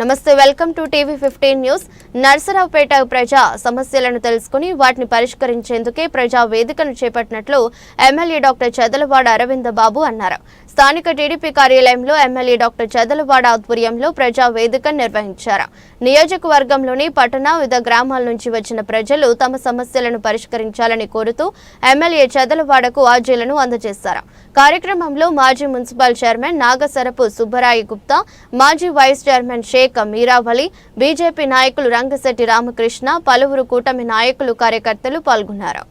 నమస్తే welcome to TV fifteen news. Narasaraopet ప్రజా సమస్యలను తెలుసుకుని వాటిని పరిష్కరించేందుకే ప్రజా వేదికను చేపట్టినట్లు ఎమ్మెల్యే డాక్టర్ చదలవాడ అరవింద బాబు అన్నారు. స్థానిక టీడీపీ కార్యాలయంలో ఎమ్మెల్యే డాక్టర్ చదలవాడ ఆధ్వర్యంలో ప్రజా వేదిక నిర్వహించారు. నియోజకవర్గంలోని పట్టణ వివిధ గ్రామాల నుంచి వచ్చిన ప్రజలు తమ సమస్యలను పరిష్కరించాలని కోరుతూ ఎమ్మెల్యే చదలవాడకు ఆర్జీలను అందజేశారు. కార్యక్రమంలో మాజీ మున్సిపల్ చైర్మన్ నాగసరపు సుబ్బరాయి గుప్తా మాజీ vice chairman Sheikh Meeravali BJP నాయకులు రంగశెట్టి రామకృష్ణ పలువురు కూటమి నాయకులు కార్యకర్తలు పాల్గొన్నారు.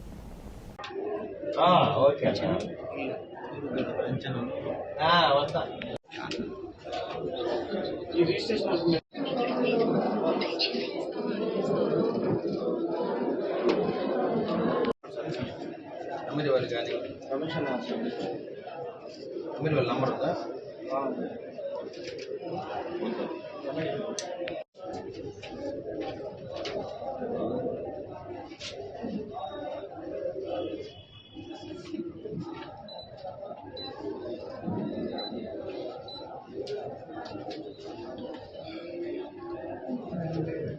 ఆ, ఓకే అన్న. ఆ, వస్తా. అమీర్ వాళ్ళు కానీ అమీర్ వాళ్ళ నంబర్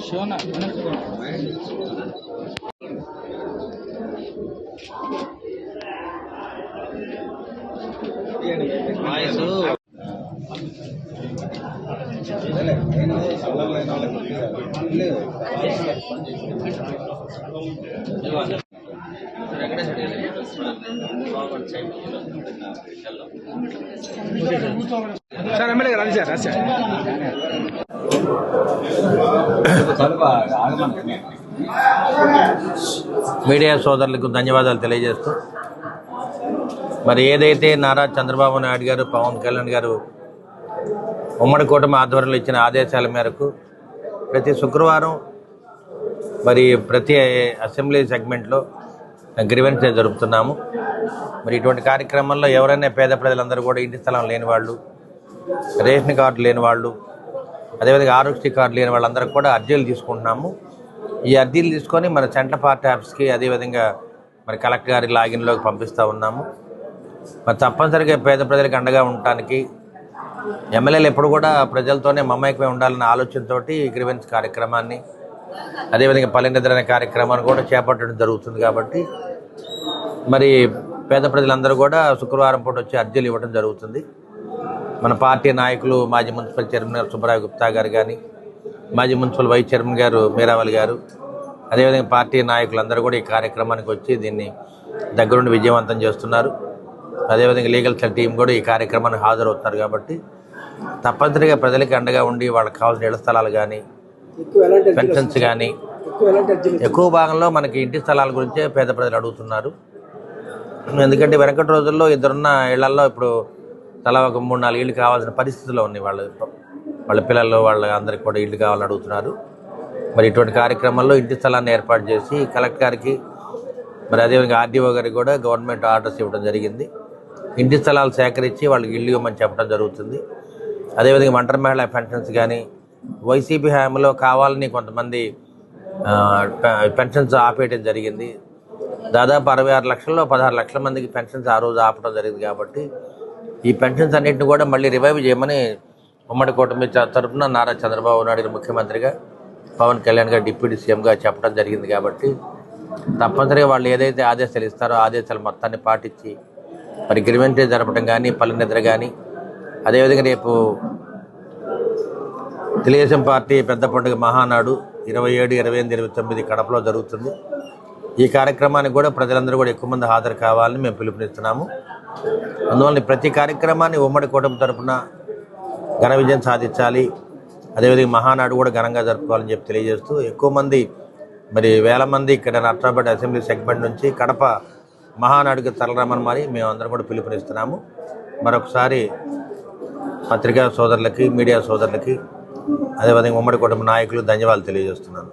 ఇస్తాము వాయిస్. సార్ ఎమ్మెల్యే రండి సార్ రండి సార్. మీడియా సోదరులకు ధన్యవాదాలు తెలియజేస్తూ మరి ఏదైతే నారా చంద్రబాబు నాయుడు గారు పవన్ కళ్యాణ్ గారు ఉమ్మడి కూటమి ఆధ్వర్యంలో ఇచ్చిన ఆదేశాల మేరకు ప్రతి శుక్రవారం మరి ప్రతి అసెంబ్లీ సెగ్మెంట్లో గ్రివెన్స్ డే జరుపుతున్నాము. మరి ఇటువంటి కార్యక్రమంలో ఎవరైనా పేద ప్రజలందరూ కూడా ఇంటి స్థలం లేని వాళ్ళు రేషన్ కార్డు లేని వాళ్ళు అదేవిధంగా ఆరోగ్య కార్డు లేని వాళ్ళందరూ కూడా అర్జీలు తీసుకుంటున్నాము. ఈ అర్జీలు తీసుకొని మన సెంట్రల్ పార్టీ ఆఫీస్కి అదేవిధంగా మరి కలెక్టర్ గారి లాగిన్లోకి పంపిస్తూ ఉన్నాము. మరి తప్పనిసరిగా పేద ప్రజలకు అండగా ఉండటానికి ఎమ్మెల్యేలు ఎప్పుడు కూడా ప్రజలతోనే మమైకమై ఉండాలన్న ఆలోచనతో గ్రివెన్స్ గ్రీవెన్స్ కార్యక్రమాన్ని అదేవిధంగా పల్లెనిద్ర అనే కార్యక్రమాన్ని కూడా చేపట్టడం జరుగుతుంది కాబట్టి మరి పేద ప్రజలందరూ కూడా శుక్రవారం పూట వచ్చి అర్జీలు ఇవ్వడం జరుగుతుంది. మన పార్టీ నాయకులు మాజీ మున్సిపల్ చైర్మన్ గారు సుబ్బరాయ గుప్తా గారు కానీ మాజీ మున్సిపల్ వైస్ చైర్మన్ గారు మీరావలి గారు అదేవిధంగా పార్టీ నాయకులందరూ కూడా ఈ కార్యక్రమానికి వచ్చి దీన్ని దగ్గరుండి విజయవంతం చేస్తున్నారు. అదేవిధంగా లీగల్ సెల్ టీం కూడా ఈ కార్యక్రమానికి హాజరవుతున్నారు కాబట్టి తప్పనిసరిగా ప్రజలకి అండగా ఉండి వాళ్ళకి కావాల్సిన ఇళ్ళ స్థలాలు కానీ పెన్షన్స్ కానీ ఎక్కువ భాగంలో మనకి ఇంటి స్థలాల గురించే పేద ప్రజలు అడుగుతున్నారు. ఎందుకంటే వెనకటి రోజుల్లో ఇద్దరున్న ఇళ్ళలో ఇప్పుడు తలా ఒక మూడు నాలుగు ఇళ్ళు కావాల్సిన పరిస్థితుల్లో ఉన్నాయి. వాళ్ళు వాళ్ళ పిల్లలు వాళ్ళ అందరికి కూడా ఇల్లు కావాలని అడుగుతున్నారు. మరి ఇటువంటి కార్యక్రమాల్లో ఇంటి స్థలాన్ని ఏర్పాటు చేసి కలెక్టర్ గారికి మరి అదేవిధంగా ఆర్డీఓ గారికి కూడా గవర్నమెంట్ ఆర్డర్స్ ఇవ్వడం జరిగింది. ఇంటి స్థలాలు సేకరించి వాళ్ళకి ఇల్లు ఇవ్వమని చెప్పడం జరుగుతుంది. అదేవిధంగా ఒంటరి మహిళా పెన్షన్స్ కానీ వైసీపీ హయాంలో కావాలని కొంతమంది పె- పెన్షన్స్ ఆపేయడం జరిగింది. దాదాపు అరవై ఆరు లక్షల్లో పదహారు లక్షల మందికి పెన్షన్స్ ఆ రోజు ఆపడం జరిగింది కాబట్టి ఈ పెన్షన్స్ అన్నింటిని కూడా మళ్ళీ రివైవ్ చేయమని ఉమ్మడి కూటమి తరఫున తరపున నారా చంద్రబాబు నాయుడు ముఖ్యమంత్రిగా పవన్ కళ్యాణ్ గారు డిప్యూటీ సీఎంగా చెప్పడం జరిగింది కాబట్టి తప్పనిసరిగా వాళ్ళు ఏదైతే ఆదేశాలు ఇస్తారో ఆదేశాలు మొత్తాన్ని పాటించి మరి గ్రివెంటే జరపడం కానీ పల్లె నిద్ర కానీ అదేవిధంగా రేపు తెలుగుదేశం పార్టీ పెద్ద పండుగ మహానాడు ఇరవై ఏడు ఇరవై ఎనిమిది ఇరవై తొమ్మిది కడపలో జరుగుతుంది. ఈ కార్యక్రమానికి కూడా ప్రజలందరూ కూడా ఎక్కువ మంది హాజరు కావాలని మేము పిలుపునిస్తున్నాము. అందువల్ల ప్రతి కార్యక్రమాన్ని ఉమ్మడి కూటమి తరపున ఘన విజయం సాధించాలి. అదేవిధంగా మహానాడు కూడా ఘనంగా జరుపుకోవాలని చెప్పి తెలియజేస్తూ ఎక్కువ మంది మరి వేల మంది ఇక్కడ నర్సాపేట అసెంబ్లీ సెగ్మెంట్ నుంచి కడప మహానాడుకి తరలరామని మరి మేము అందరం కూడా పిలుపునిస్తున్నాము. మరొకసారి పత్రికా సోదరులకి మీడియా సోదరులకి అదేవిధంగా ఉమ్మడి కుటుంబ నాయకులు ధన్యవాదాలు తెలియజేస్తున్నాను.